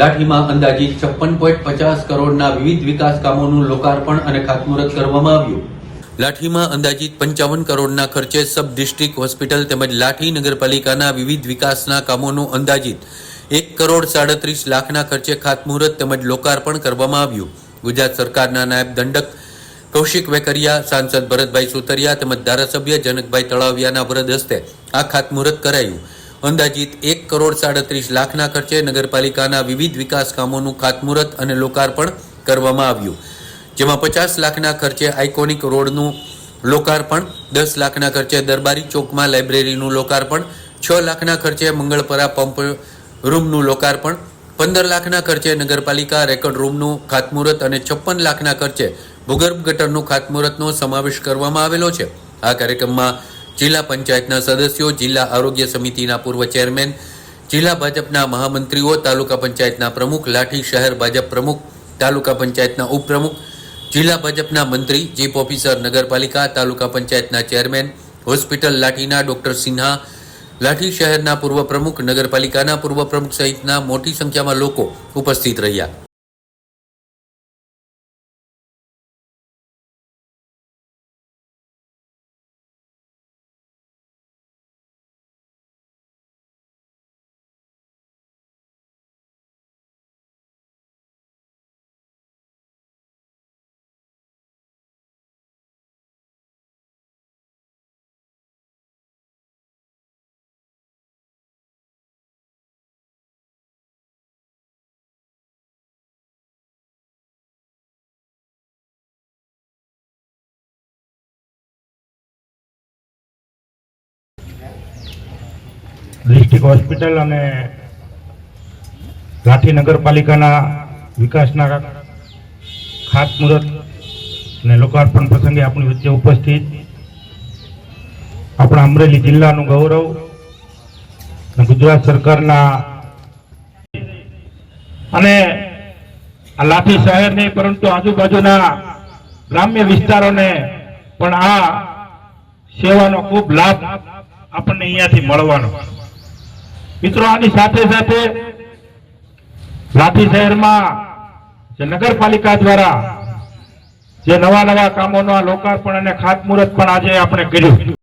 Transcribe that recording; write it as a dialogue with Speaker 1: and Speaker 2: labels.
Speaker 1: લાઠીમાં અંદાજિત છપ્પન પોઈન્ટ પચાસ કરોડના વિવિધ વિકાસ કામોનું લોકાર્પણ અને ખાતમુહૂર્ત કરવામાં આવ્યું. લાઠીમાં અંદાજિત પંચાવન કરોડના ખર્ચે સબ ડિસ્ટ્રિક્ટ હોસ્પિટલ તેમજ લાઠી નગરપાલિકાના વિવિધ વિકાસના કામોનું અંદાજિત એક કરોડ સાડત્રીસ લાખના ખર્ચે ખાતમુહૂર્ત તેમજ લોકાર્પણ કરવામાં આવ્યું. ગુજરાત સરકારના નાયબ દંડક કૌશિક વેકરિયા, સાંસદ ભરતભાઈ સુતરિયા તેમજ ધારાસભ્ય જનકભાઈ તળાવિયાના વરદ હસ્તે આ ખાતમુહૂર્ત કરાયું. અંદાજિત એક કરોડ સાડત્રીસ લાખના ખર્ચે નગરપાલિકાના વિવિધ વિકાસ કામોનું ખાતમુહૂર્ત અને લોકાર્પણ કરવામાં આવ્યું. જેમાં પચાસ લાખના ખર્ચે આઇકોનિક રોડનું લોકાર્પણ, દસ લાખના ખર્ચે દરબારી ચોકમાં લાઇબ્રેરીનું લોકાર્પણ, છ લાખના ખર્ચે મંગળપરા પંપ રૂમનું લોકાર્પણ, પંદર લાખના ખર્ચે નગરપાલિકા રેકોર્ડ રૂમનું ખાતમુહૂર્ત અને છપ્પન લાખના ખર્ચે ભૂગર્ભ ગટરનું ખાતમુહૂર્તનો સમાવેશ કરવામાં આવેલો છે. આ કાર્યક્રમમાં જિલ્લા પંચાયતના સદસ્યો, જિલ્લા આરોગ્ય સમિતિના પૂર્વ ચેરમેન, જિલ્લા ભાજપના મહામંત્રીઓ, તાલુકા પંચાયતના પ્રમુખ, લાઠી શહેર ભાજપ પ્રમુખ, તાલુકા પંચાયતના ઉપપ્રમુખ, જિલ્લા ભાજપના મંત્રી, ચીફ ઓફિસર, નગરપાલિકા, તાલુકા પંચાયતના ચેરમેન, હોસ્પિટલ લાઠીના ડોક્ટર સિન્હા, લાઠી શહેરના પૂર્વ પ્રમુખ, નગરપાલિકાના પૂર્વ પ્રમુખ સહિતના મોટી સંખ્યામાં લોકો ઉપસ્થિત રહ્યા.
Speaker 2: ડિસ્ટ્રિક્ટ હોસ્પિટલ અને લાઠી નગરપાલિકાના વિકાસના ખાતમુહૂર્ત અને લોકાર્પણ પ્રસંગે આપણી વચ્ચે ઉપસ્થિત આપણા અમરેલી જિલ્લાનું ગૌરવ ગુજરાત સરકારના અને આ લાઠી શહેર નહીં, પરંતુ આજુબાજુના ગ્રામ્ય વિસ્તારોને પણ આ સેવાનો ખૂબ લાભ આપણને અહીંયાથી મળવાનો. મિત્રો, આની સાથે સાથે લાઠી શહેરમાં જે નગરપાલિકા દ્વારા જે નવા નવા કામોનું લોકાર્પણ અને ખાતમુહૂર્ત પણ આજે આપણે કર્યું.